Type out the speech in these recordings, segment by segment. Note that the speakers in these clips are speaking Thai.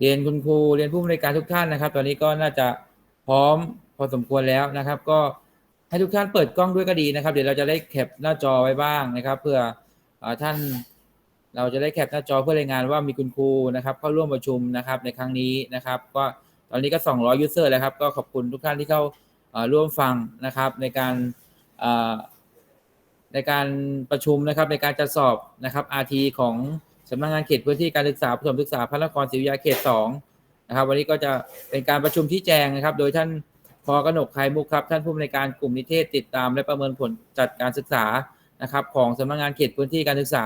เรียนคุณครูเรียนผู้บริการทุกท่านนะครับ ตอนนี้ก็น่าจะพร้อมพอสมควรแล้วนะครับ ก็ให้ทุกท่านเปิดกล้องด้วยก็ดีนะครับ เดี๋ยวเราจะได้แคปหน้าจอไว้บ้างนะครับเพื่ออท่านเราจะได้แคปหน้าจอเพื่อรายงานว่ามีคุณครูนะครับเข้าร่วมประชุมนะครับในครั้งนี้นะครับ ก็ตอนนี้ก็ 200 ยูเซอร์แล้วครับ ก็ขอบคุณทุกท่านที่เข้าร่วมฟังนะครับ ในการในการประชุมนะครับในการจัดสอบนะครับ RT ของ สำนักงานเขตพื้นที่การศึกษาประถมศึกษาพระนครศรีอยุธยาเขต2นะครับ วันนี้ก็จะเป็นการประชุมที่แจงนะครับ โดยท่านพอกนกไข่มุกครับ ท่านผู้อำนวยการกลุ่มนิเทศติดตาม และประเมินผลจัดการศึกษานะครับ ของสำนักงานเขตพื้นที่การศึกษา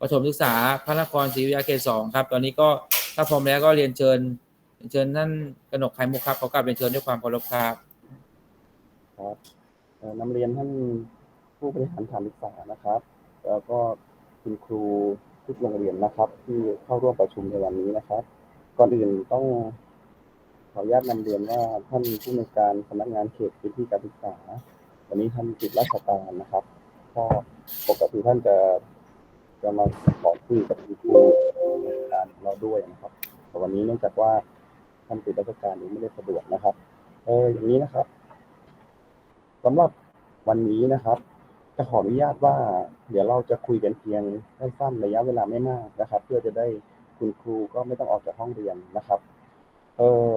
ประถมศึกษาพระนครศรีอยุธยาเขตสองครับ ตอนนี้ก็ถ้าพร้อมแล้วก็เรียนเชิญเชิญท่านกนกไข่มุกครับขอกราบเรียนเชิญด้วยความเคารพครับครับเอ่อนำเรียนท่านผู้บริหารสถานศึกษานะครับ แล้วก็คุณครู ทุกโรงเรียนนะครับ ที่เข้าร่วมประชุมในวันนี้นะครับ ก่อนอื่นต้องขออนุญาตนำเรียนว่าท่านผู้ในการสำนักงานเขตพื้นที่การศึกษา วันนี้ท่านติดราชการนะครับก็ปกติท่านจะจะมาขอคุยกับคุณครูในการเราด้วยนะครับ แต่วันนี้เนื่องจากว่าท่านติดราชการนี้ไม่ได้สะดวกนะครับ เอออย่างนี้นะครับสำหรับวันนี้นะครับ จะขออนุญาตว่า เดี๋ยวเราจะคุยกันเพียงสั้นๆระยะเวลาไม่มากนะครับ เพื่อจะได้คุณครูก็ไม่ต้องออกจากห้องเรียนนะครับเอ่อ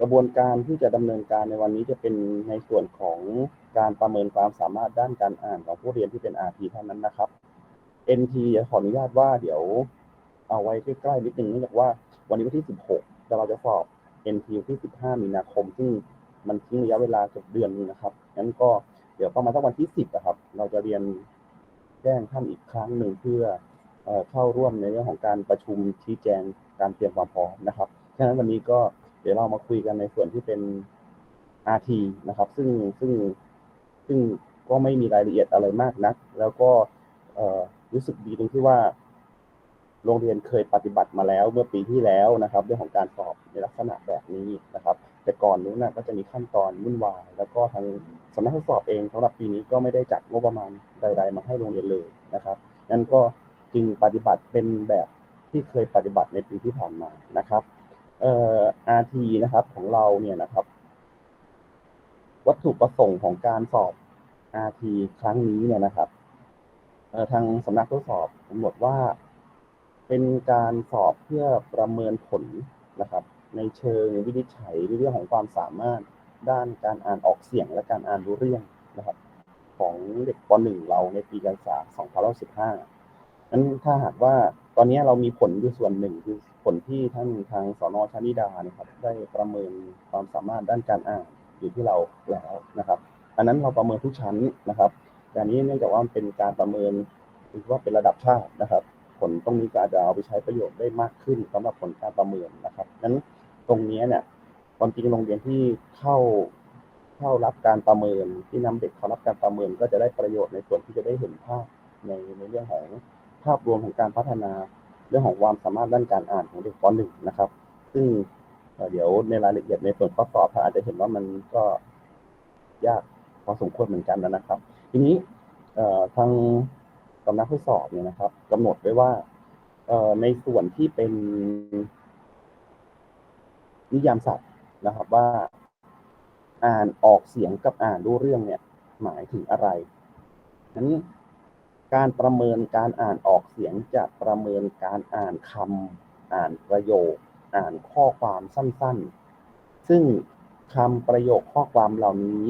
กระบวนการที่จะดำเนินการในวันนี้จะเป็นในส่วนของการประเมินความสามารถด้านการอ่านของผู้เรียนที่เป็น RT เท่านั้นนะครับ NT จะขออนุญาตว่าเดี๋ยวเอาไว้ใกล้ๆนิดนึงเนื่องจากว่าวันนี้วันที่ 16แต่เราจะสอบ NT วันที่ 15 มีนาคม ซึ่งมันทิ้งระยะเวลาเกือบเดือนนึงนะครับงั้นก็ เดี๋ยวประมาณสักวันที่10นะครับ เราจะเรียนแจ้งท่านอีกครั้งหนึ่งเพื่อเออเข้าร่วมในเรื่องของการประชุมชี้แจงการเตรียมความพร้อมนะครับฉะนั้นวันนี้ก็เดี๋ยวเรามาคุยกันในส่วนที่เป็น RT นะครับ ซึ่งซึ่งซึ่งก็ไม่มีรายละเอียดอะไรมากนัก แล้วก็รู้สึกดีตรงที่ว่า โรงเรียนเคยปฏิบัติมาแล้วเมื่อปีที่แล้วนะครับ เรื่องของการสอบในลักษณะแบบนี้นะครับ แต่ก่อนนู้นนะก็จะมีขั้นตอนวุ่นวายแล้วก็ทางสำนักทดสอบเองสำหรับปีนี้ก็ไม่ได้จัดงบประมาณใด ๆ มาให้โรงเรียนเลยนะครับงั้นก็จึงปฏิบัติเป็นแบบที่เคยปฏิบัติในปีที่ผ่านมานะครับเอ่อ RT นะครับของเราเนี่ยนะครับ วัตถุประสงค์ของการสอบ RT ครั้งนี้เนี่ยนะครับเอ่อทางสำนักทดสอบกำหนดว่า เป็นการสอบเพื่อประเมินผลนะครับ ในเชิงวินิจฉัยเรื่องของความสามารถด้านการอ่านออกเสียงและการอ่านรู้เรื่องนะครับ ของเด็กป .1 เราในปีการศึกษา2515นั้นถ้าหากว่าตอนนี้เรามีผลอยู่ส่วนหนึ่งคือผลที่ท่านทางสนชนิดานะครับ ได้ประเมินความสามารถด้านการอ่านอยู่ที่เราแล้วนะครับ อันนั้นเราประเมินทุกชั้นนะครับแต่นี้เนื่องจากว่ามันเป็นการประเมินถือว่าเป็นระดับชาตินะครับ ผลตรงนี้ก็อาจจะเอาไปใช้ประโยชน์ได้มากขึ้นสำหรับผลการประเมินนะครับนั้น ตรงนี้เนี่ยความจริงโรงเรียนที่เข้าเข้ารับการประเมินที่นำเด็กเข้ารับการประเมินก็จะได้ประโยชน์ในส่วนที่จะได้เห็นภาพในในเรื่องของภาพรวมของการพัฒนาเรื่องของความสามารถด้านการอ่านของเด็กป .1 นะครับ ซึ่งเดี๋ยวในรายละเอียดในส่วนข้อสอบอาจจะเห็นว่ามันก็ยากพอสมควรเหมือนกันนะครับ ทีนี้ทางสำนักทดสอบเนี่ยนะครับกำหนดไว้ว่าในส่วนที่เป็น นิยามศัพท์นะครับว่า อ่านออกเสียงกับอ่านรู้เรื่องเนี่ยหมายถึงอะไรนั้นการประเมินการอ่านออกเสียงจะประเมินการอ่านคำอ่านประโยค อ่านข้อความสั้นๆ ซึ่งคำประโยคข้อความเหล่านี้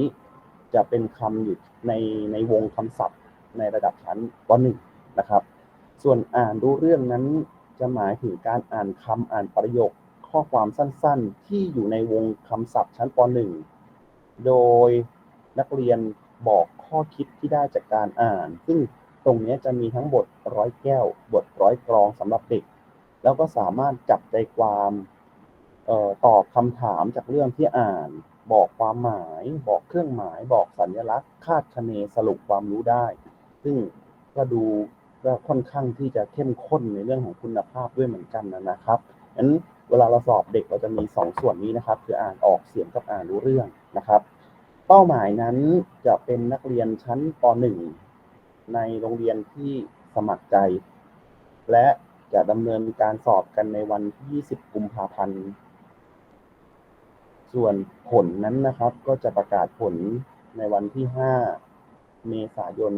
จะเป็นคำอยู่ในในวงคำศัพท์ในระดับชั้นป .1 นะครับ ส่วนอ่านรู้เรื่องนั้นจะหมายถึงการอ่านคำอ่านประโยค ข้อความสั้นๆ ที่อยู่ในวงคำศัพท์ชั้นป .1 โดยนักเรียนบอกข้อคิดที่ได้จากการอ่าน ซึ่งตรงนี้จะมีทั้งบทร้อยแก้ว บทร้อยกรองสำหรับเด็ก แล้วก็สามารถจับใจความออตอบคำถามจากเรื่องที่อ่าน บอกความหมาย บอกเครื่องหมาย บอกสัญลักษณ์ คาดคะเนสรุปความรู้ได้ ซึ่งก็ดูก็ค่อนข้างที่จะเข้มข้นในเรื่องของคุณภาพด้วยเหมือนกันนะครับงั้น เวลาเราสอบเด็กเราจะมีสองส่วนนี้นะครับ คืออ่านออกเสียงกับอ่านรู้เรื่องนะครับ เป้าหมายนั้นจะเป็นนักเรียนชั้นป .1 ในโรงเรียนที่สมัครใจ และจะดำเนินการสอบกันในวันที่ 20 กุมภาพันธ์ ส่วนผลนั้นนะครับ ก็จะประกาศผลในวันที่ 5 เมษายน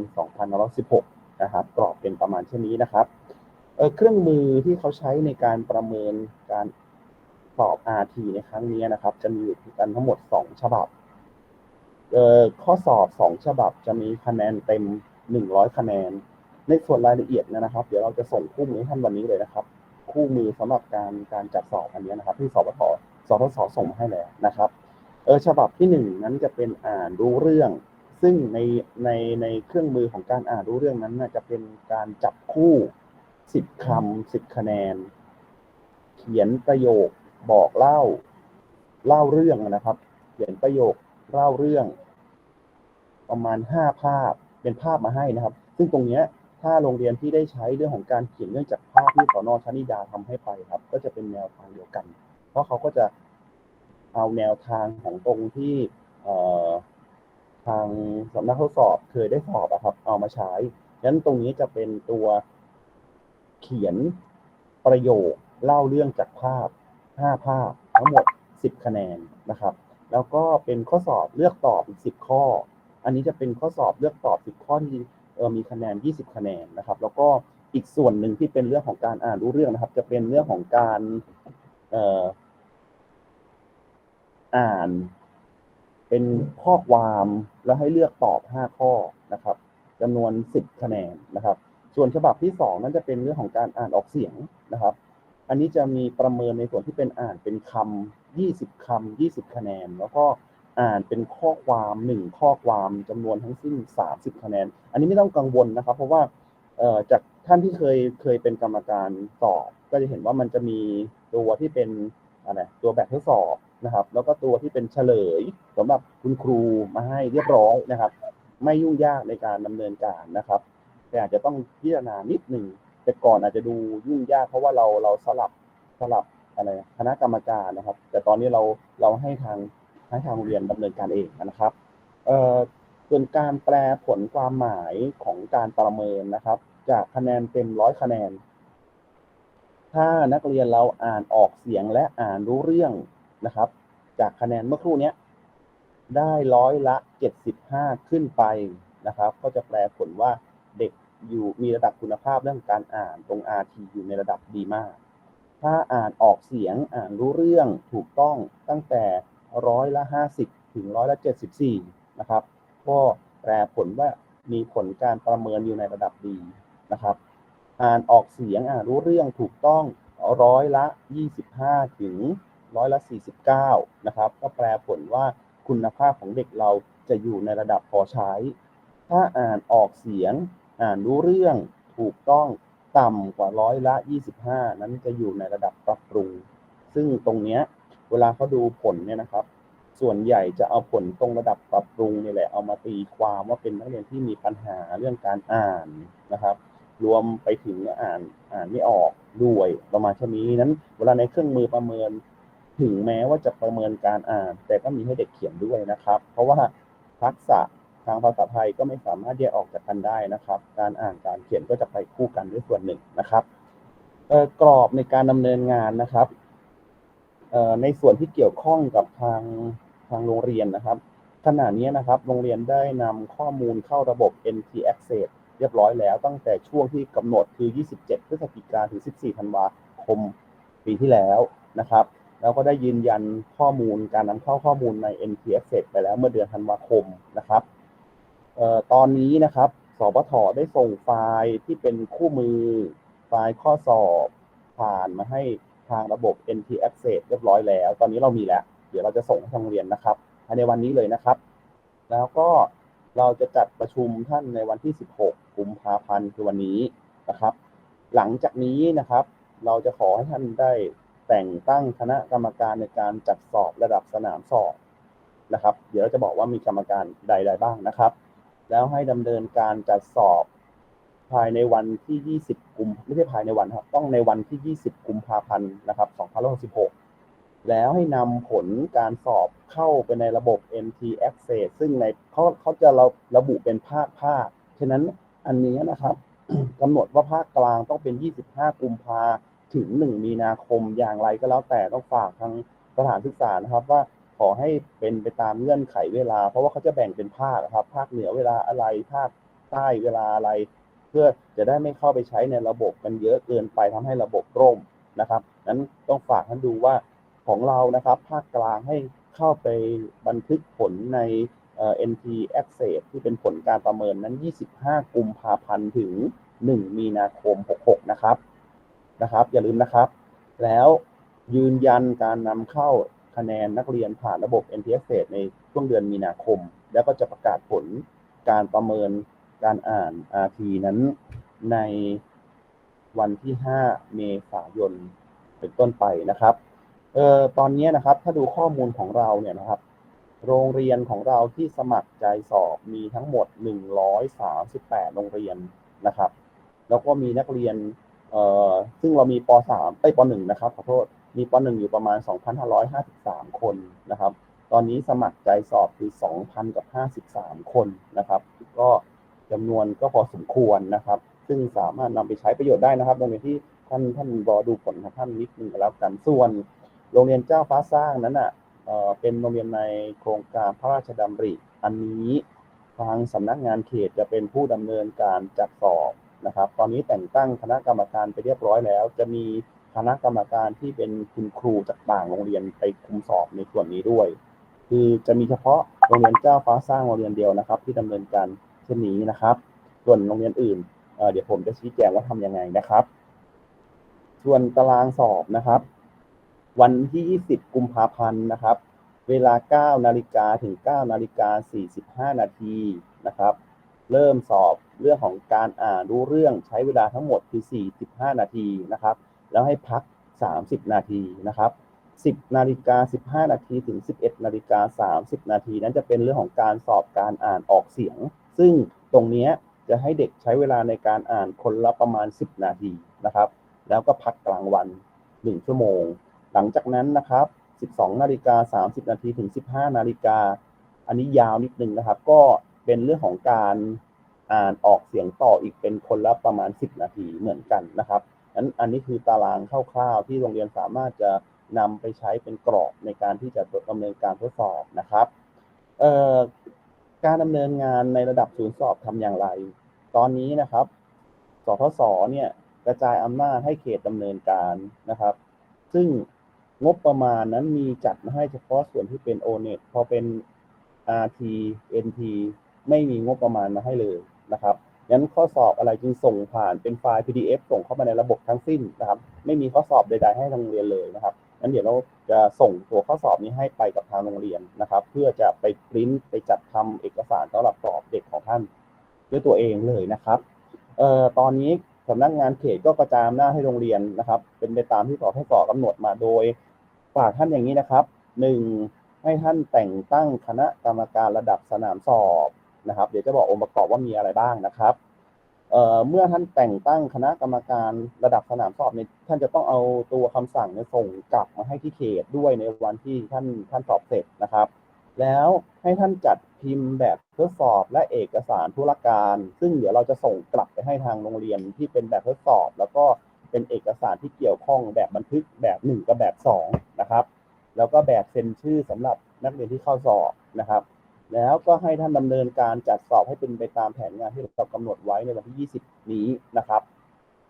2516 นะครับ กรอบเป็นประมาณเช่นนี้นะครับเเครื่องมือที่เขาใช้ในการประเมินการ สอบ RT ในครั้งนี้นะครับ จะมีอยู่กันทั้งหมด 2 ฉบับเอ่อข้อสอบ 2 ฉบับจะมีคะแนนเต็ม 100 คะแนน ในส่วนรายละเอียดนยนะครับ เดี๋ยวเราจะส่งคู่มือท่านวันนี้เลยนะครับ คู่มือสำหรับการการจัดสอบอันนี้นะครับ ที่สปทสทศส่งมาให้แล้วนะครับเออฉบับที่หนึ่งนั้นจะเป็นอ่านรู้เรื่อง ซึ่งในในในเครื่องมือของการอ่านรู้เรื่องนั้นน่ะจะเป็นการจับคู่สิบคำสิบคะแนน เขียนประโยค บอกเล่า เล่าเรื่องนะครับ เขียนประโยคเล่าเรื่อง ประมาณห้าภาพเป็นภาพมาให้นะครับ ซึ่งตรงเนี้ยถ้าโรงเรียนที่ได้ใช้เรื่องของการเขียนเรื่องจากภาพที่สอนอชนิดาทำให้ไปครับ ก็จะเป็นแนวทางเดียวกัน เพราะเขาก็จะเอาแนวทางของตรงที่ทางสำนักทดสอบเคยได้สอบอะครับ เอามาใช้ฉะนั้นตรงนี้จะเป็นตัวเขียนประโยคเล่าเรื่องจากภาพ 5 ภาพทั้งหมด 10 คะแนนนะครับ แล้วก็เป็นข้อสอบเลือกตอบอีก 10 ข้อ อันนี้จะเป็นข้อสอบเลือกตอบ 10 ข้อที่เออมีคะแนน 20 คะแนนนะครับ แล้วก็อีกส่วนหนึ่งที่เป็นเรื่องของการอ่านรู้เรื่องนะครับ จะเป็นเรื่องของการเอ่านเป็นข้อความแล้วให้เลือกตอบ 5 ข้อนะครับจำนวน 10 คะแนนนะครับ ส่วนฉบับที่ 2 นั้นจะเป็นเรื่องของการอ่านออกเสียงนะครับ อันนี้จะมีประเมินในส่วนที่เป็นอ่านเป็นคำ20คำ20คะแนน แล้วก็อ่านเป็นข้อความ1ข้อความจำนวนทั้งสิ้น30คะแนน อันนี้ไม่ต้องกังวลนะครับ เพราะว่าจากท่านที่เคยเคยเป็นกรรมการสอบ ก็จะเห็นว่ามันจะมีตัวที่เป็นอะไรตัวแบบทดสอบนะครับ แล้วก็ตัวที่เป็นเฉลยสำหรับคุณครูมาให้เรียบร้อยนะครับ ไม่ยุ่งยากในการดำเนินการนะครับ แต่อาจจะต้องพิจารณานิดหนึ่ง แต่ก่อนอาจจะดูยุ่งยากเพราะว่าเราเราสลับสลับอะไรคณะกรรมการนะครับ แต่ตอนนี้เราเราให้ทางให้ทางเรียนดำเนินการเองนะครับเอ่อส่วนการแปลผลความหมายของการประเมินนะครับ จากคะแนนเต็มร้อยคะแนน ถ้านักเรียนเราอ่านออกเสียงและอ่านรู้เรื่องนะครับ จากคะแนนเมื่อครู่นี้ได้ร้อยละเจ็ดสิบห้าขึ้นไปนะครับ ก็จะแปลผลว่าเด็ก อยู่มีระดับคุณภาพเรื่องการอ่านตรง RT อยู่ในระดับดีมาก ถ้าอ่านออกเสียงอ่านรู้เรื่องถูกต้องตั้งแต่ร้อยละห้าสิบถึงร้อยละเจ็ดสิบสี่นะครับ ก็แปลผลว่ามีผลการประเมินอยู่ในระดับดีนะครับ อ่านออกเสียงอ่านรู้เรื่องถูกต้องร้อยละยี่สิบห้าถึงร้อยละสี่สิบเก้านะครับ ก็แปลผลว่าคุณภาพของเด็กเราจะอยู่ในระดับพอใช้ ถ้าอ่านออกเสียง อ่านรู้เรื่องถูกต้องต่ำกว่าร้อยละ 25 นั้นจะอยู่ในระดับปรับปรุง ซึ่งตรงเนี้ยเวลาเขาดูผลเนี่ยนะครับ ส่วนใหญ่จะเอาผลตรงระดับปรับปรุงนี่แหละเอามาตีความว่าเป็นนักเรียนที่มีปัญหาเรื่องการอ่านนะครับ รวมไปถึงอ่านอ่านไม่ออกด้วยประมาณเช่นนี้นั้นเวลาในเครื่องมือประเมิน ถึงแม้ว่าจะประเมินการอ่าน แต่ก็มีให้เด็กเขียนด้วยนะครับ เพราะว่าทักษะางภาษาไทยก็ไม่สามารถแยกออกจากกันได้นะครับ การอ่านการเขียนก็จะไปคู่กันด้วยส่วนหนึ่งนะครับเอ่อกรอบในการดำเนินงานนะครับในส่วนที่เกี่ยวข้องกับทางทางโรงเรียนนะครับขณะนี้นะครับ โรงเรียนได้นำข้อมูลเข้าระบบ NT Access เรียบร้อยแล้ว ตั้งแต่ช่วงที่กำหนดคือ 27 พฤศจิกาถึง 14 ธันวาคมปีที่แล้วนะครับ แล้วก็ได้ยืนยันข้อมูลการนำเข้าข้อมูลใน NT Access ไปแล้วเมื่อเดือนธันวาคมนะครับ ตอนนี้นะครับสปทได้ส่งไฟล์ที่เป็นคู่มือไฟล์ข้อสอบผ่านมาให้ทางระบบ NT Access เรียบร้อยแล้ว ตอนนี้เรามีแล้ว เดี๋ยวเราจะส่งให้ทางโรงเรียนนะครับภายในวันนี้เลยนะครับ แล้วก็เราจะจัดประชุมท่านในวันที่ 16 กุมภาพันธ์คือวันนี้นะครับ หลังจากนี้นะครับ เราจะขอให้ท่านได้แต่งตั้งคณะกรรมการในการจัดสอบระดับสนามสอบนะครับ เดี๋ยวเราจะบอกว่ามีกรรมการใดๆบ้างนะครับ แล้วให้ดำเนินการจัดสอบภายในวันที่ 20 กุมไม่ใช่ภายในวันครับ ต้องในวันที่ 20 กุมภาพันธ์นะครับ2566 แล้วให้นำผลการสอบเข้าไปในระบบ MT Access ซึ่งในเขาเขาจะเราระบุเป็นภาคภาค ฉะนั้นอันนี้นะครับกำหนดว่าภาคกลางต้องเป็น 25 กุมภาถึง 1 มีนาคมอย่างไรก็แล้วแต่ต้องฝากทางสถานศึกษานะครับว่า ขอให้เป็นไปตามเงื่อนไขเวลา เพราะว่าเขาจะแบ่งเป็นภาคครับ ภาคเหนือเวลาอะไรภาคใต้เวลาอะไร เพื่อจะได้ไม่เข้าไปใช้ในระบบกันเยอะเกินไปทำให้ระบบร่มนะครับนั้นต้องฝากท่านดูว่าของเรานะครับ ภาคกลางให้เข้าไปบันทึกผลในเอ่อ NT Access ที่เป็นผลการประเมินนั้น 25 กุมภาพันธ์ถึง 1 มีนาคม 66 นะครับนะครับ อย่าลืมนะครับ แล้วยืนยันการนำเข้า คะแนนนักเรียนผ่านระบบ NT Access ในช่วงเดือนมีนาคม แล้วก็จะประกาศผลการประเมินการอ่าน RT นั้นในวันที่ 5 เมษายนเป็นต้นไปนะครับเอ่อตอนนี้นะครับถ้าดูข้อมูลของเราเนี่ยนะครับ โรงเรียนของเราที่สมัครใจสอบมีทั้งหมด 138 โรงเรียนนะครับ แล้วก็มีนักเรียนเอ่อซึ่งเรามีป .3 เอ้ยป .1 นะครับขอโทษ มีป .1 อยู่ประมาณ 2,553 คนนะครับ ตอนนี้สมัครใจสอบคือ 2,000 กับ 53 คนนะครับ ก็จำนวนก็พอสมควรนะครับ ซึ่งสามารถนำไปใช้ประโยชน์ได้นะครับโรงเรียนที่ท่านท่านรอดูผลของท่านนิดนึงก็แล้วกัน ส่วนโรงเรียนเจ้าฟ้าสร้างนั้นอะเอ่อเป็นโรงเรียนในโครงการพระราชดำริ อันนี้ทางสำนักงานเขตจะเป็นผู้ดำเนินการจัดสอบนะครับ ตอนนี้แต่งตั้งคณะกรรมการไปเรียบร้อยแล้ว จะมี คณะกรรมการที่เป็นคุณครูจากต่างโรงเรียนไปคุมสอบในส่วนนี้ด้วย คือจะมีเฉพาะโรงเรียนเจ้าฟ้าสร้างโรงเรียนเดียวนะครับ ที่ดำเนินการเช่นนี้นะครับ ส่วนโรงเรียนอื่นเเดี๋ยวผมจะชี้แจงว่าทำยังไงนะครับ ส่วนตารางสอบนะครับ วันที่ 20 กุมภาพันธ์นะครับ เวลา 9 นาฬิกาถึง 9 นาฬิกา 45 นาทีนะครับ เริ่มสอบเรื่องของการอ่านรู้เรื่องใช้เวลาทั้งหมดคือ 45 นาทีนะครับ แล้วให้พัก 30 นาทีนะครับ 10 นาฬิกา 15 นาทีถึง 11 นาฬิกา 30 นาที นั้นจะเป็นเรื่องของการสอบการอ่านออกเสียง ซึ่งตรงนี้จะให้เด็กใช้เวลาในการอ่านคนละประมาณ 10 นาทีนะครับ แล้วก็พักกลางวัน 1 ชั่วโมง หลังจากนั้นนะครับ 12 นาฬิกา 30 นาทีถึง 15 นาฬิกา อันนี้ยาวนิดนึงนะครับ ก็เป็นเรื่องของการอ่านออกเสียงต่ออีกเป็นคนละประมาณ 10 นาทีเหมือนกันนะครับั้นอันนี้คือตารางคร่าวๆที่โรงเรียนสามารถจะนำไปใช้เป็นกรอบในการที่จะดำเนินการทดสอบนะครับการดำเนินงานในระดับศูนย์สอบทำอย่างไร ตอนนี้นะครับ สทศเนี่ยกระจายอำนาจให้เขตดำเนินการนะครับ ซึ่งงบประมาณนั้นมีจัดมาให้เฉพาะส่วนที่เป็น o n e t พอเป็น RT NT ไม่มีงบประมาณมาให้เลยนะครับ งั้นข้อสอบอะไรจึงส่งผ่านเป็นไฟล์ PDF ส่งเข้ามาในระบบทั้งสิ้นนะครับ ไม่มีข้อสอบใด ๆ ให้ทางโรงเรียนเลยนะครับงั้นเดี๋ยวเราจะส่งตัวข้อสอบนี้ให้ไปกับทางโรงเรียนนะครับ เพื่อจะไปปริ้นไปจัดทำเอกสารสำหรับสอบเด็กของท่านด้วยตัวเองเลยนะครับเอ่อตอนนี้สำนักงานเขตก็กระจายอำนาจให้โรงเรียนนะครับ เป็นไปตามที่สอทศกำหนดมาโดยฝากท่านอย่างนี้นะครับหนึ่งให้ท่านแต่งตั้งคณะกรรมการระดับสนามสอบ นะครับ เดี๋ยวจะบอกองค์ประกอบว่ามีอะไรบ้างนะครับเเมื่อท่านแต่งตั้งคณะกรรมการระดับสนามสอบเนี่ยท่านจะต้องเอาตัวคำสั่งเนี่ยส่งกลับมาให้ที่เขตด้วยในวันที่ท่านท่านสอบเสร็จนะครับ แล้วให้ท่านจัดพิมพ์แบบทดสอบและเอกสารธุรการ ซึ่งเดี๋ยวเราจะส่งกลับไปให้ทางโรงเรียนที่เป็นแบบทดสอบ แล้วก็เป็นเอกสารที่เกี่ยวข้องแบบบันทึกแบบหนึ่งกับแบบสองนะครับ แล้วก็แบบเซ็นชื่อสำหรับนักเรียนที่เข้าสอบนะครับ แล้วก็ให้ท่านดำเนินการจัดสอบให้เป็นไปตามแผนงานที่เรากำหนดไว้ในวันที่ 20 นี้นะครับ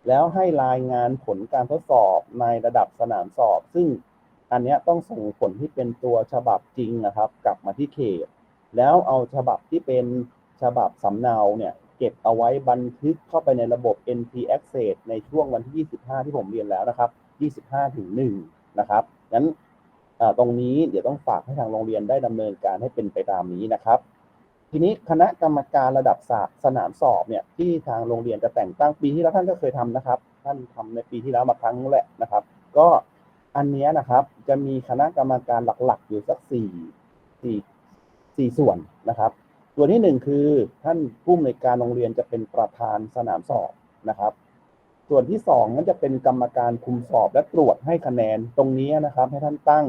แล้วให้รายงานผลการทดสอบในระดับสนามสอบ ซึ่งอันนี้ต้องส่งผลที่เป็นตัวฉบับจริงนะครับ กลับมาที่เขต แล้วเอาฉบับที่เป็นฉบับสำเนาเนี่ยเก็บเอาไว้บันทึกเข้าไปในระบบ NP Access ในช่วงวันที่ 25 ที่ผมเรียนแล้วนะครับ 25 ถึง 1 นะครับ งั้น ตรงนี้เดี๋ยวต้องฝากให้ทางโรงเรียนได้ดำเนินการให้เป็นไปตามนี้นะครับ ทีนี้คณะกรรมการระดับสาสนามสอบเนี่ยที่ทางโรงเรียนจะแต่งตั้งปีที่แล้วท่านก็เคยทำนะครับ ท่านทำในปีที่แล้วมาครั้งแหละนะครับ ก็อันนี้นะครับจะมีคณะกรรมการหลักๆ อยู่สักสี่สี่สี่ส่วนนะครับ ส่วนที่หนึ่งคือท่านผู้อำนวยการโรงเรียนจะเป็นประธานสนามสอบนะครับส่วนที่สองนั้นจะเป็นกรรมการคุมสอบและตรวจให้คะแนนตรงนี้นะครับ ให้ท่านตั้ง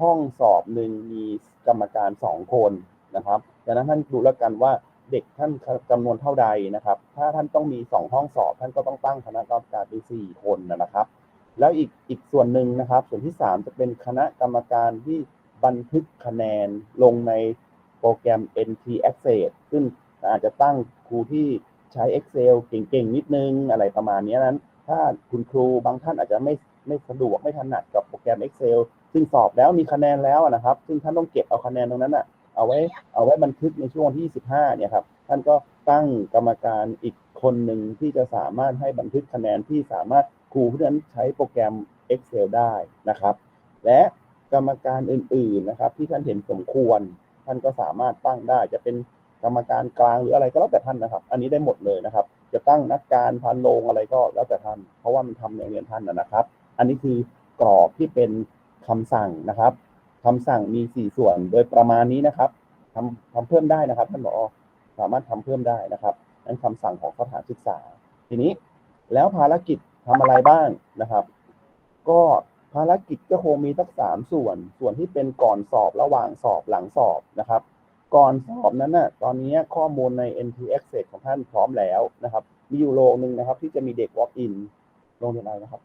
ห้องสอบหนึ่งมีกรรมการสองคนนะครับดังนั้นท่านดูแล้วกันว่าเด็กท่านจำนวนเท่าใดนะครับ ถ้าท่านต้องมีสองห้องสอบ ท่านก็ต้องตั้งคณะกรรมการเป็นสี่คนนะครับ แล้วอีกอีกส่วนหนึ่งนะครับ ส่วนที่สามจะเป็นคณะกรรมการที่บันทึกคะแนนลงในโปรแกรม NT Access ซึ่งอาจจะตั้งครูที่ใช้ Excel เก่งๆ นิดนึงอะไรประมาณนี้นั้น ถ้าคุณครูบางท่านอาจจะไม่ไม่สะดวกไม่ถนัดกับโปรแกรม Excel ซึ่งสอบแล้วมีคะแนนแล้วนะครับ ซึ่งท่านต้องเก็บเอาคะแนนตรงนั้นอะเอาไว้เอาไว้บันทึกในช่วงวันที่25เนี่ยครับท่านก็ตั้งกรรมการอีกคนหนึ่งที่จะสามารถให้บันทึกคะแนนที่สามารถครูผู้นั้นใช้โปรแกรม Excel ได้นะครับ และกรรมการอื่นๆนะครับ ที่ท่านเห็นสมควร ท่านก็สามารถตั้งได้จะเป็นกรรมการกลางหรืออะไรก็แล้วแต่ท่านนะครับ อันนี้ได้หมดเลยนะครับ จะตั้งนักการพันโรงอะไรก็แล้วแต่ท่าน เพราะว่ามันทำในเรียนท่านนะครับ อันนี้คือกรอบที่เป็น คำสั่งนะครับคำสั่งมีสี่ส่วนโดยประมาณนี้นะครับทำทำเพิ่มได้นะครับท่านผอสามารถทำเพิ่มได้นะครับนั่นคำสั่งของสถานศึกษา ทีนี้แล้วภารกิจทำอะไรบ้างนะครับ ก็ภารกิจก็คงมีสักสามส่วน ส่วนที่เป็นก่อนสอบระหว่างสอบหลังสอบนะครับ ก่อนสอบนั้นน่ะตอนนี้ข้อมูลใน NT Access ของท่านพร้อมแล้วนะครับ มีอยู่โรงหนึ่งนะครับ ที่จะมีเด็ก walk in โรงเรียนอะไรนะครับ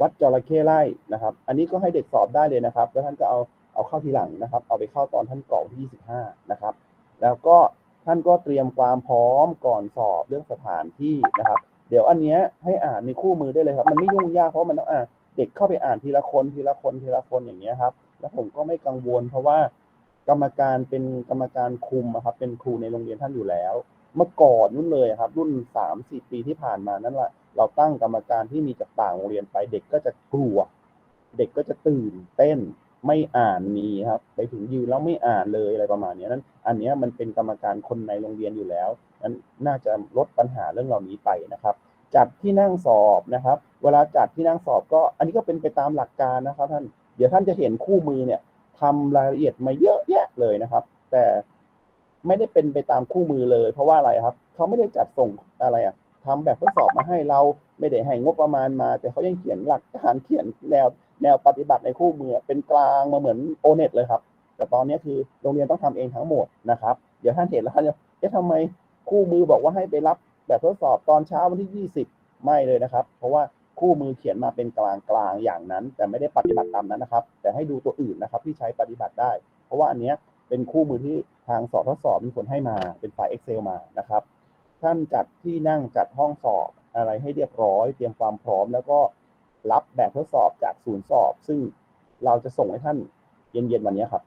วัดจระเข้ไร่นะครับ อันนี้ก็ให้เด็กสอบได้เลยนะครับ แล้วท่านก็เอาเอาเข้าทีหลังนะครับ เอาไปเข้าตอนท่านกรอกที่25นะครับ แล้วก็ท่านก็เตรียมความพร้อมก่อนสอบเรื่องสถานที่นะครับ เดี๋ยวอันเนี้ยให้อ่านในคู่มือได้เลยครับ มันไม่ยุ่งยากเพราะมันต้องอ่านเด็กเข้าไปอ่านทีละคนทีละคนทีละคนอย่างเงี้ยครับ แล้วผมก็ไม่กังวล เพราะว่ากรรมการเป็นกรรมการคุมครับ เป็นครูในโรงเรียนท่านอยู่แล้ว เมื่อก่อนนู้นเลยครับ รุ่นสามสี่ปีที่ผ่านมานั่นแหละเราตั้งกรรมการที่มีจากต่างโรงเรียนไปเด็กก็จะกลัว เด็กก็จะตื่นเต้นไม่อ่านมีครับ ไปถึงยืนแล้วไม่อ่านเลยอะไรประมาณนี้นั้น อันนี้มันเป็นกรรมการคนในโรงเรียนอยู่แล้วนั้นน่าจะลดปัญหาเรื่องเหล่านี้ไปนะครับ จัดที่นั่งสอบนะครับ เวลาจัดที่นั่งสอบก็อันนี้ก็เป็นไปตามหลักการนะครับ ท่านเดี๋ยวท่านจะเห็นคู่มือเนี่ยทำรายละเอียดมาเยอะแยะเลยนะครับ แต่ ไม่ได้เป็นไปตามคู่มือเลย เพราะว่าอะไรครับเขาไม่ได้จัดส่งอะไรอะทำแบบทดสอบมาให้เราไม่ได้ให้งบประมาณมา แต่เขายังเขียนหลักการเขียนแนวแนวปฏิบัติในคู่มือเป็นกลางมาเหมือนโอเน็ตเลยครับ แต่ตอนนี้คือโรงเรียนต้องทำเองทั้งหมดนะครับ เดี๋ยวท่านเห็นแล้วท่านจะเอ๊ะทำไมคู่มือบอกว่าให้ไปรับแบบทดสอบตอนเช้าวันที่ 20 ไม่เลยนะครับ เพราะว่าคู่มือเขียนมาเป็นกลางกลางอย่างนั้น แต่ไม่ได้ปฏิบัติตามนั้นนะครับ แต่ให้ดูตัวอื่นนะครับที่ใช้ปฏิบัติได้ เพราะว่าอันเนี้ยเป็นคู่มือที่ ทางสอบทดสอบมีคนให้มาเป็นไฟล์ Excel มานะครับ ท่านจัดที่นั่งจัดห้องสอบอะไรให้เรียบร้อย เตรียมความพร้อมแล้วก็รับแบบทดสอบจากศูนย์สอบ ซึ่งเราจะส่งให้ท่านเย็นๆวันนี้ครับ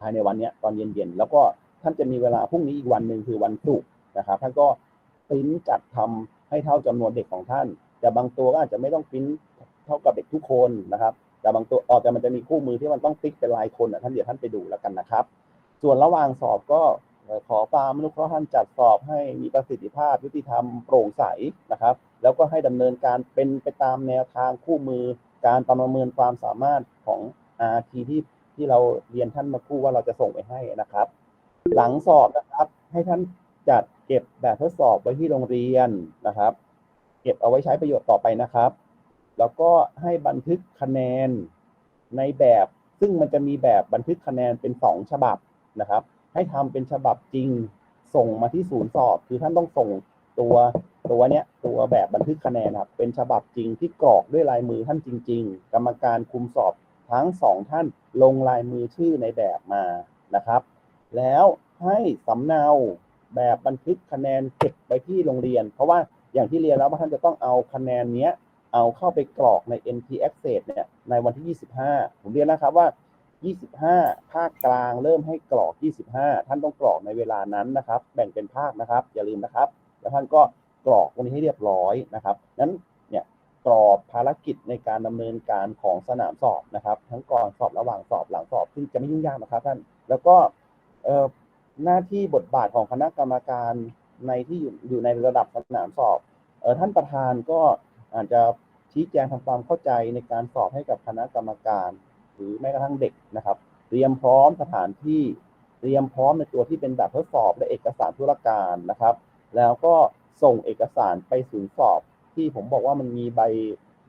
ภายในวันนี้ตอนเย็นๆแล้วก็ท่านจะมีเวลาพรุ่งนี้อีกวันหนึ่งคือวันศุกร์นะครับท่านก็ปริ้นจัดทำให้เท่าจำนวนเด็กของท่าน แต่บางตัวก็อาจจะไม่ต้องปริ้นเท่ากับเด็กทุกคนนะครับ แต่บางตัวออกแต่มันจะมีคู่มือที่มันต้องติ๊กเป็นลายคนอะท่านเดี๋ยวท่านไปดูแล้วกันนะครับ ส่วนระหว่างสอบก็ขอความอนุเคราะห์ท่านจัดสอบให้มีประสิทธิภาพยุติธรรมโปร่งใสนะครับ แล้วก็ให้ดำเนินการเป็นไปตามแนวทางคู่มือ การประเมินความสามารถของ RT ที่ที่เราเรียนท่านมาคู่ว่าเราจะส่งไปให้นะครับ หลังสอบนะครับ ให้ท่านจัดเก็บแบบทดสอบไว้ที่โรงเรียนนะครับ เก็บเอาไว้ใช้ประโยชน์ต่อไปนะครับ แล้วก็ให้บันทึกคะแนนในแบบ ซึ่งมันจะมีแบบบันทึกคะแนนเป็นสองฉบับ นะครับ ให้ทำเป็นฉบับจริงส่งมาที่ศูนย์สอบ คือท่านต้องส่งตัวตัวเนี้ยตัวแบบบันทึกคะแนนครับเป็นฉบับจริงที่กรอกด้วยลายมือท่านจริง ๆ กรรมการคุมสอบทั้งสองท่านลงลายมือชื่อในแบบมานะครับ แล้วให้สำเนาแบบบันทึกคะแนนเก็บไปที่โรงเรียน เพราะว่าอย่างที่เรียนแล้วว่าท่านจะต้องเอาคะแนนเนี้ยเอาเข้าไปกรอกใน NT Access เนี่ยในวันที่ 25 ผมเรียนนะครับว่า 25 ภาคกลางเริ่มให้กรอก 25 ท่านต้องกรอกในเวลานั้นนะครับ แบ่งเป็นภาคนะครับ อย่าลืมนะครับ แล้วท่านก็กรอกตรงนี้ให้เรียบร้อยนะครับนั้นเนี่ยกรอบภารกิจในการดำเนินการของสนามสอบนะครับ ทั้งก่อนสอบระหว่างสอบหลังสอบซึ่งจะไม่ยุ่งยากนะครับท่านแล้วก็หน้าที่บทบาทของคณะกรรมการในที่อยู่อยู่ในระดับสนามสอบออท่านประธานก็อาจจะชี้แจงทำความเข้าใจในการสอบให้กับคณะกรรมการ หรือแม้กระทั่งเด็กนะครับ เตรียมพร้อมสถานที่เตรียมพร้อมในตัวที่เป็นแบบทดสอบและเอกสารธุรการนะครับ แล้วก็ส่งเอกสารไปศูนย์สอบ ที่ผมบอกว่ามันมีใบ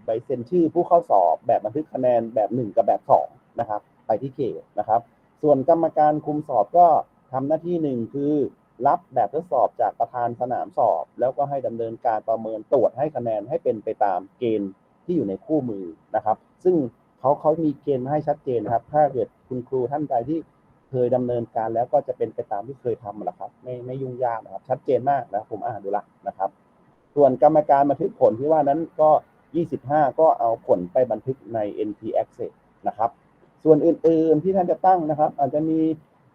ใบเซ็นชื่อผู้เข้าสอบแบบบันทึกคะแนนแบบหนึ่งกับแบบสองนะครับไปที่เขตนะครับ ส่วนกรรมการคุมสอบก็ทำหน้าที่หนึ่งคือรับแบบทดสอบจากประธานสนามสอบ แล้วก็ให้ดำเนินการประเมินตรวจให้คะแนนให้เป็นไปตามเกณฑ์ที่อยู่ในคู่มือนะครับ ซึ่ง เขาเขามีเกณฑ์มาให้ชัดเจนนะครับ ถ้าเกิดคุณครูท่านใดที่เคยดำเนินการแล้วก็จะเป็นไปตามที่เคยทำแหละครับ ไม่ไม่ยุ่งยากนะครับ ชัดเจนมากนะครับผมอ่านดูละนะครับ ส่วนกรรมการบันทึกผลที่ว่านั้นก็ 25 ก็เอาผลไปบันทึกใน NP Access นะครับ ส่วนอื่นๆที่ท่านจะตั้งนะครับ อาจจะมี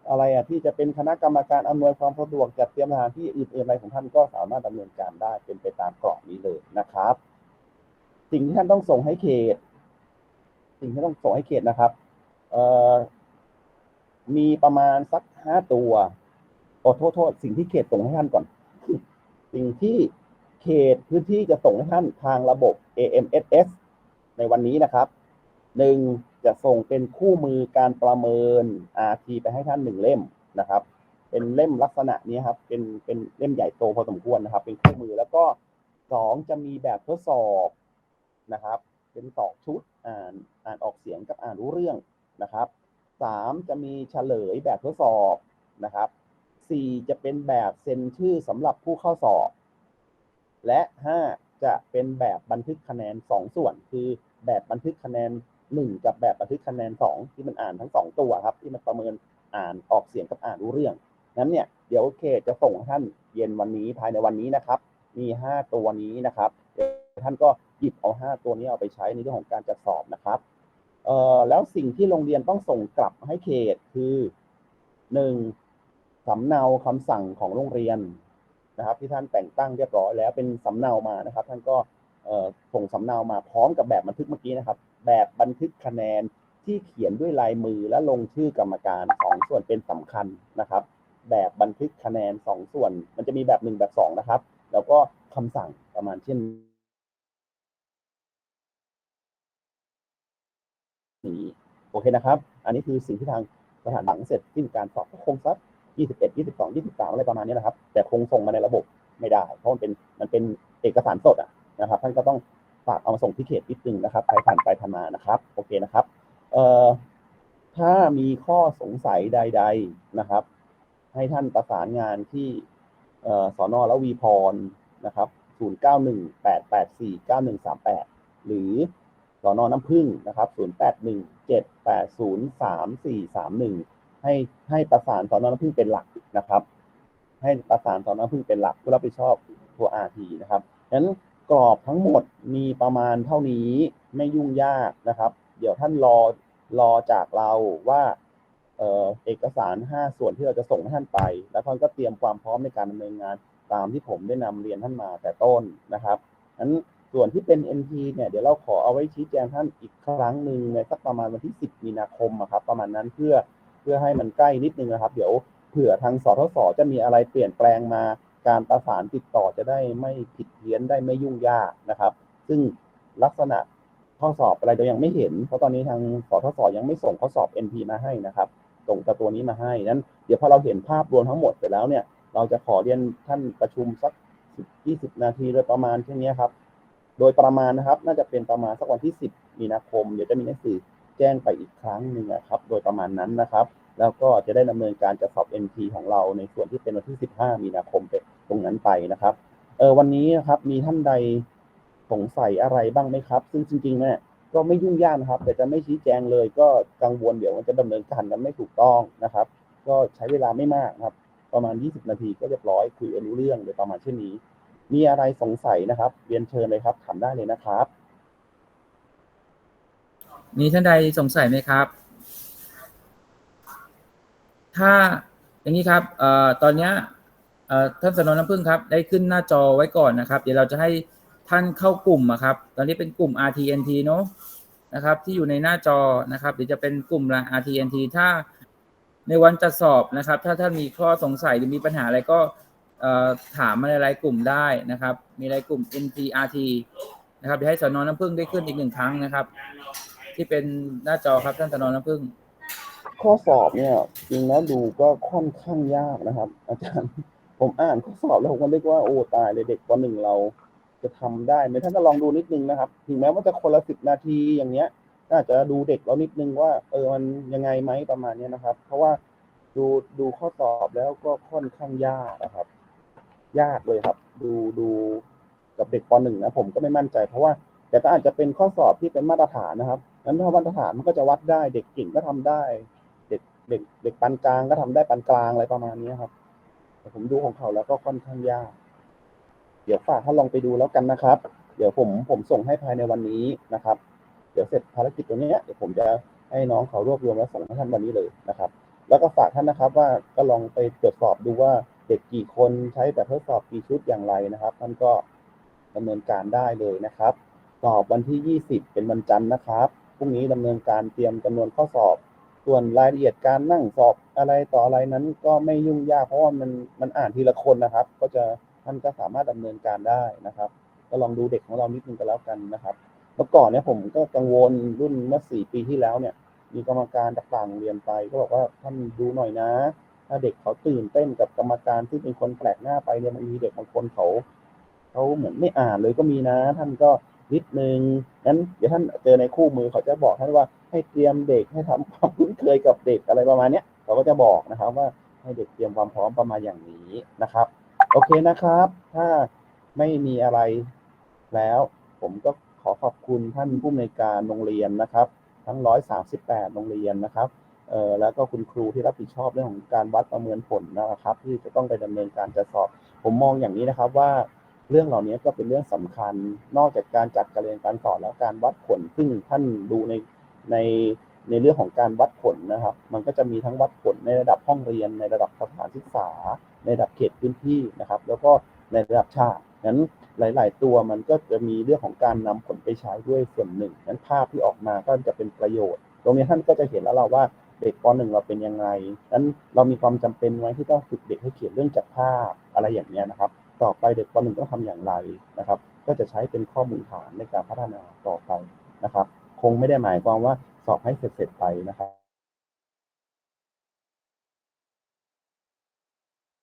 อะไรอะที่จะเป็นคณะกรรมการอำนวยความสะดวกจัดเตรียมสถานที่อื่นๆอะไรของท่านก็สามารถดำเนินการได้เป็นไปตามกรอบนี้เลยนะครับ สิ่งที่ท่านต้องส่งให้เขต สิ่งที่ต้องส่งให้เขตนะครับ เอ่อมีประมาณสักห้าตัวโอ้โทษโทษสิ่งที่เขตส่งให้ท่านก่อน สิ่งที่เขตพื้นที่จะส่งให้ท่านทางระบบ AMSS ในวันนี้นะครับหนึ่งจะส่งเป็นคู่มือการประเมิน RT ไปให้ท่านหนึ่งเล่มนะครับ เป็นเล่มลักษณะนี้ครับ เป็นเป็นเล่มใหญ่โตพอสมควรนะครับ เป็นคู่มือแล้วก็สองจะมีแบบทดสอบนะครับ เป็นสองชุดอ่านอ่านออกเสียงกับอ่านรู้เรื่องนะครับสามจะมีเฉลยแบบทดสอบนะครับสี่จะเป็นแบบเซ็นชื่อสำหรับผู้เข้าสอบ และห้าจะเป็นแบบบันทึกคะแนนสองส่วน คือแบบบันทึกคะแนนหนึ่งกับแบบบันทึกคะแนนสองที่มันอ่านทั้งสองตัวครับ ที่มันประเมินอ่านออกเสียงกับอ่านรู้เรื่องนั้นเนี่ยเดี๋ยวเคจะส่งท่านเย็นวันนี้ภายในวันนี้นะครับ มีห้าตัวนี้นะครับท่านก็ หยิบเอาห้าตัวนี้เอาไปใช้ในเรื่องของการจัดสอบนะครับเอ่อแล้วสิ่งที่โรงเรียนต้องส่งกลับให้เขตคือหนึ่งสำเนาคำสั่งของโรงเรียนนะครับ ที่ท่านแต่งตั้งเรียบร้อยแล้วเป็นสำเนามานะครับ ท่านก็เอ่อส่งสำเนามาพร้อมกับแบบบันทึกเมื่อกี้นะครับ แบบบันทึกคะแนนที่เขียนด้วยลายมือและลงชื่อกรรมการสองส่วนเป็นสำคัญนะครับ แบบบันทึกคะแนนสองส่วน มันจะมีแบบหนึ่งแบบสองนะครับ แล้วก็คำสั่งประมาณเช่น นี้โอเคนะครับ อันนี้คือสิ่งที่ทางสถานบังเสร็จสิ้นการสอบคงสัก21 22 23 อะไรประมาณนี้นะครับ แต่คงส่งมาในระบบไม่ได้ เพราะมันเป็นมันเป็นเอกสารสดอะนะครับ ท่านก็ต้องฝากเอามาส่งที่เขตนิดนึงนะครับใครผ่านไปผ่านมานะครับ โอเคนะครับเอ่อถ้ามีข้อสงสัยใด ๆนะครับ ให้ท่านประสานงานที่เอ่อสอนอละวีพรนะครับ 0918849138 หรือ สอนอน้ำพึ่งนะครับ 0817803431 ให้ให้ประสานสอนอน้ำพึ่งเป็นหลักนะครับ ให้ประสานสอนอน้ำพึ่งเป็นหลักผู้รับผิดชอบตัว RT นะครับฉะนั้นกรอบทั้งหมดมีประมาณเท่านี้ไม่ยุ่งยากนะครับ เดี๋ยวท่านรอรอจากเราว่าเออเอกสาร 5 ส่วนที่เราจะส่งให้ท่านไป แล้วท่านก็เตรียมความพร้อมในการดำเนินงานตามที่ผมได้นำเรียนท่านมาแต่ต้นนะครับนั้น ส่วนที่เป็น NT เนี่ยเดี๋ยวเราขอเอาไว้ชี้แจงท่านอีกครั้งหนึ่งในสักประมาณวันที่ 10 มีนาคมอะครับประมาณนั้นเพื่อเพื่อให้มันใกล้นิดนึงนะครับ เดี๋ยวเผื่อทางสทศจะมีอะไรเปลี่ยนแปลงมาการประสานติดต่อจะได้ไม่ผิดเพี้ยนได้ไม่ยุ่งยากนะครับ ซึ่งลักษณะข้อสอบอะไรเรายังไม่เห็น เพราะตอนนี้ทางสทศยังไม่ส่งข้อสอบ NP มาให้นะครับ ส่งแต่ตัวนี้มาให้นั้น เดี๋ยวพอเราเห็นภาพรวมทั้งหมดไปแล้วเนี่ย เราจะขอเรียนท่านประชุมสัก20 นาทีโดยประมาณเช่นนี้ครับ โดยประมาณนะครับ น่าจะเป็นประมาณสักวันที่ 10 มีนาคม เดี๋ยวจะมีหนังสือแจ้งไปอีกครั้งหนึ่งนะครับ โดยประมาณนั้นนะครับ แล้วก็จะได้ดำเนินการจะสอบ NT ของเราในส่วนที่เป็นวันที่ 15 มีนาคมไปตรงนั้นไปนะครับเออวันนี้นะครับมีท่านใดสงสัยอะไรบ้างไหมครับ ซึ่งจริงๆเนี่ยก็ไม่ยุ่งยากนะครับ แต่จะไม่ชี้แจงเลย ก็กังวลเดี๋ยวมันจะดำเนินการกันไม่ถูกต้องนะครับ ก็ใช้เวลาไม่มากครับ ประมาณ 20 นาทีก็เรียบร้อยคุยรู้เรื่องโดยประมาณเช่นนี้ มีอะไรสงสัยนะครับ เรียนเชิญเลยครับถามได้เลยนะครับ มีท่านใดสงสัยไหมครับ ถ้าอย่างนี้ครับเอ่อตอนเนี้ยเอ่อท่านสนนน้ำพึ่งครับ ได้ขึ้นหน้าจอไว้ก่อนนะครับ เดี๋ยวเราจะให้ท่านเข้ากลุ่มอะครับ ตอนนี้เป็นกลุ่ม RTNT เนอะนะครับ ที่อยู่ในหน้าจอนะครับเดี๋ยวจะเป็นกลุ่มละ RTNT ถ้าในวันจะสอบนะครับ ถ้าท่านมีข้อสงสัยหรือมีปัญหาอะไรก็ ถามมาในรายกลุ่มได้นะครับ มีรายกลุ่ม NTRT นะครับเดี๋ยวให้สนน้ำพึ่งได้ขึ้นอีกหนึ่งครั้งนะครับ ที่เป็นหน้าจอครับท่านสนน้ำพึ่ง ข้อสอบเนี่ยจริงแล้วดูก็ค่อนข้างยากนะครับ อาจารย์ผมอ่านข้อสอบแล้วผมก็นึกว่าโอ้ตายเลยเด็กปหนึ่งเราจะทำได้ไหมท่านก็ลองดูนิดนึงนะครับ ถึงแม้ว่าจะคนละสิบนาทีอย่างเงี้ยก็อาจจะดูเด็กเรานิดนึงว่า เออมันยังไงไหมประมาณเนี้ยนะครับ เพราะว่าดูดูข้อสอบแล้วก็ค่อนข้างยากนะครับ ยากเลยครับ ดูดูกับเด็กปหนึ่งนะผมก็ไม่มั่นใจ เพราะว่าแต่ก็อาจจะเป็นข้อสอบที่เป็นมาตรฐานนะครับนั้นถ้ามาตรฐานมันก็จะวัดได้ เด็กเก่งก็ทำได้ เด็กเด็กเด็กปานกลางก็ทำได้ปานกลางอะไรประมาณนี้ครับแต่ผมดูของเขาแล้วก็ค่อนข้างยาก เดี๋ยวฝากท่านลองไปดูแล้วกันนะครับ เดี๋ยวผมผมส่งให้ภายในวันนี้นะครับ เดี๋ยวเสร็จภารกิจตรงนี้เดี๋ยวผมจะให้น้องเขารวบรวมแล้วส่งให้ท่านวันนี้เลยนะครับ แล้วก็ฝากท่านนะครับว่าก็ลองไปตรวจสอบดูว่า เด็กกี่คนใช้แบบทดสอบกี่ชุดอย่างไรนะครับ ท่านก็ดำเนินการได้เลยนะครับ สอบวันที่ 20 เป็นวันจันทร์นะครับพรุ่งนี้ดำเนินการเตรียมจำนวนข้อสอบ ส่วนรายละเอียดการนั่งสอบอะไรต่ออะไรนั้นก็ไม่ยุ่งยากเพราะว่ามันมันอ่านทีละคนนะครับ ก็จะท่านก็สามารถดำเนินการได้นะครับ ก็ลองดูเด็กของเรานิดนึงก็แล้วกันนะครับเมื่อก่อนเนี่ยผมก็กังวลรุ่นเมื่อสี่ปีที่แล้วเนี่ย มีกรรมการต่างโรงเรียนไปก็บอกว่าท่านดูหน่อยนะ ถ้าเด็กเขาตื่นเต้นกับกรรมการที่เป็นคนแปลกหน้าไปเนี่ยบางทีเด็กบางคนเขาเขาเหมือนไม่อ่านเลยก็มีนะ ท่านก็นิดนึงงั้นเดี๋ยวท่านเจอในคู่มือเขาจะบอกท่านว่าให้เตรียมเด็กให้ทำความคุ้นเคยกับเด็กอะไรประมาณเนี้ยเขาก็จะบอกนะครับว่าให้เด็กเตรียมความพร้อมประมาณอย่างนี้นะครับ โอเคนะครับ ถ้าไม่มีอะไรแล้ว ผมก็ขอขอบคุณท่านผู้อำนวยการโรงเรียนนะครับ ทั้ง 138 โรงเรียนนะครับ เอ่อแล้วก็คุณครูที่รับผิดชอบเรื่องของการวัดประเมินผลนะครับ ที่จะต้องไปดำเนินการจะสอบ ผมมองอย่างนี้นะครับว่าเรื่องเหล่านี้ก็เป็นเรื่องสำคัญนอกจากการจัดการเรียนการสอนแล้วการวัดผล ซึ่งท่านดูในในในเรื่องของการวัดผลนะครับ มันก็จะมีทั้งวัดผลในระดับห้องเรียน ในระดับสถานศึกษา ในระดับเขตพื้นที่นะครับ แล้วก็ในระดับชาตินั้นหลาย ๆ ตัวมันก็จะมีเรื่องของการนำผลไปใช้ด้วยส่วนหนึ่งนั้นภาพที่ออกมาก็จะเป็นประโยชน์ ตรงนี้ท่านก็จะเห็นแล้วเราว่า เด็กป .1 เราเป็นยังไงนั้นเรามีความจำเป็นไหมที่ต้องฝึกเด็กให้เขียนเรื่องจากภาพอะไรอย่างเนี้ยนะครับ ต่อไปเด็กป .1 ต้องทำอย่างไรนะครับ ก็จะใช้เป็นข้อมูลฐานในการพัฒนาต่อไปนะครับ คงไม่ได้หมายความว่าสอบให้เสร็จๆไปนะครับ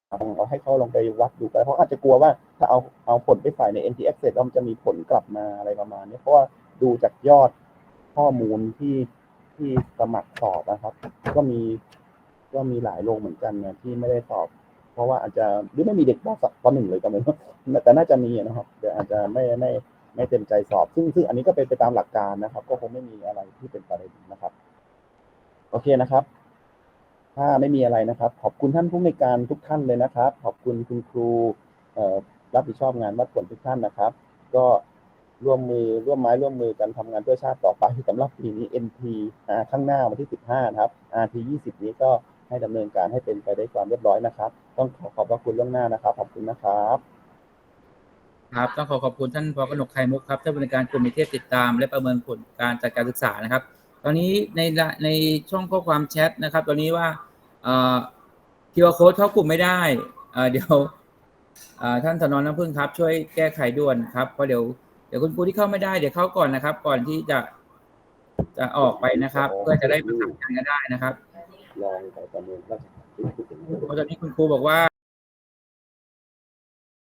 เอาให้เขาลองไปวัดดูกันเพราะอาจจะกลัวว่าถ้าเอาเอาผลไปใส่ใน NTX เสร็จแล้วมันจะมีผลกลับมาอะไรประมาณนี้เพราะว่าดูจากยอดข้อมูลที่ ที่สมัครสอบนะครับ ก็มีก็มีหลายโรงเหมือนกันนี่ยที่ไม่ได้สอบ เพราะว่าอาจจะหรือไม่มีเด็กปสักปหนึ่งเลยก็ไม่รู้แต่น่าจะมีนะครับแต่อาจจะไม่ไม่ไม่เต็มใจสอบ ซึ่งซึ่งอันนี้ก็เป็นไปตามหลักการนะครับ ก็คงไม่มีอะไรที่เป็นประเด็นนะครับ โอเคนะครับ ถ้าไม่มีอะไรนะครับ ขอบคุณท่านผู้ในการทุกท่านเลยนะครับ ขอบคุณคุณครูรับผิดชอบงานวัดผลทุกท่านนะครับ ก็ ร่วมมือร่วมไม้ร่วมมือกันทำงานเพื่อชาติต่อไปสำหรับปีนี้ NP ข้างหน้าวันที่ 15 นะครับ RT 20 นี้ก็ให้ดำเนินการให้เป็นไปได้ความเรียบร้อยนะครับ ต้องขอขอบพระคุณล่วงหน้านะครับ ขอบคุณนะครับครับต้องขอขอบคุณท่านพอกนกไข่มุกครับท่านบริการกลุ่มนิเทศติดตาม และประเมินผลการจัดการศึกษานะครับ ตอนนี้ในในช่องข้อความแชทนะครับ ตอนนี้ว่าเอ่อ QR code เข้ากลุ่มไม่ได้เอ่อเดี๋ยวท่านธนรน้ำพึ่งครับ ช่วยแก้ไขด่วนครับเพราะเดี๋ยว เดี๋ยวคุณครูที่เข้าไม่ได้เดี๋ยวเข้าก่อนนะครับ ก่อนที่จะจะออกไปนะครับเพื่อจะได้ประสานงานกันได้นะครับลองไปประเมินว่าเพราะตอนนี้คุณครูบอกว่า